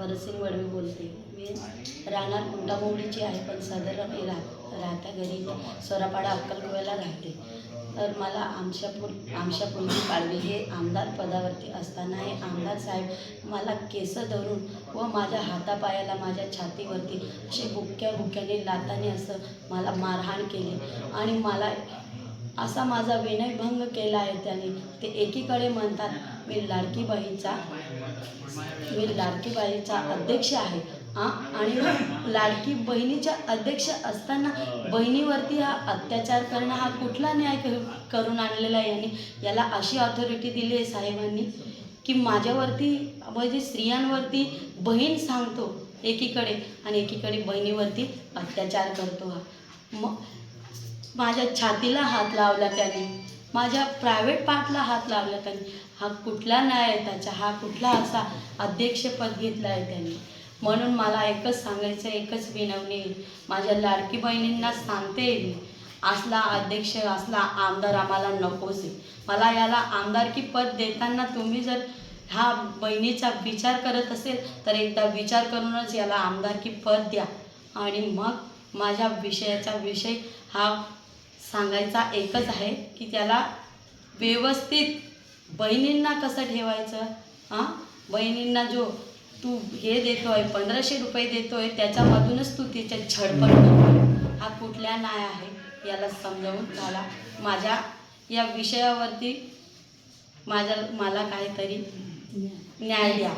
भरतसिंग वडवी बोलते मी राहणार मुंडामुंडीची आहे पण सदर मी राह राहत्या घरी सोरापाडा अक्कलकोव्याला राहते. तर मला आमच्या पुल आमच्या पुलजी पाडवी हे आमदार पदावरती असताना हे आमदार साहेब मला केस धरून व माझ्या हातापायाला माझ्या छातीवरती असे बुक्क्या बुक्क्याने लाताने असं मला मारहाण केली. आणि मला असा माझा विनयभंग केला आहे त्याने. ते एकीकडे म्हणतात मी लाडकी बाईचा मी लाडकी बाईचा अध्यक्ष आहे. आ आणि लाडकी बहिणीच्या अध्यक्ष असताना बहिणीवरती हा अत्याचार करणं हा कुठला न्याय करून आणलेला आहे यांनी? याला अशी ऑथॉरिटी दिली आहे साहेबांनी की माझ्यावरती म्हणजे स्त्रियांवरती बहीण सांगतो एकीकडे आणि एकीकडे बहिणीवरती अत्याचार करतो हा. मग माझ्या छातीला हात लावला त्याने. माझ्या प्रायव्हेट पार्टला हात लावला त्याने. हा कुठला न्याय आहे त्याचा? हा कुठला असा अध्यक्षपद घेतला आहे त्याने? म्हणून मला एकच सांगायचं एकच विनवणी माझ्या लाडकी बहिणींना सांगते मी असला अध्यक्ष असला आमदार आम्हाला नकोच आहे मला याला आमदारकी पद देताना तुम्ही जर हा बहिणीचा विचार करत असेल तर एकदा विचार करूनच याला आमदारकी पद द्या. आणि मग माझ्या विषयाचा विषय हा सांगायचा एकच आहे की त्याला व्यवस्थित बहिणींना कसं ठेवायचं? हां? बहिणींना जो तू हे देतोय पंधराशे रुपये देतोय त्याच्यामधूनच तू तिच्या छडपड करतोय. हा कुठल्या न्याय आहे? याला समजावून झाला माझ्या या विषयावरती माझ्या मला काहीतरी न्याय द्या.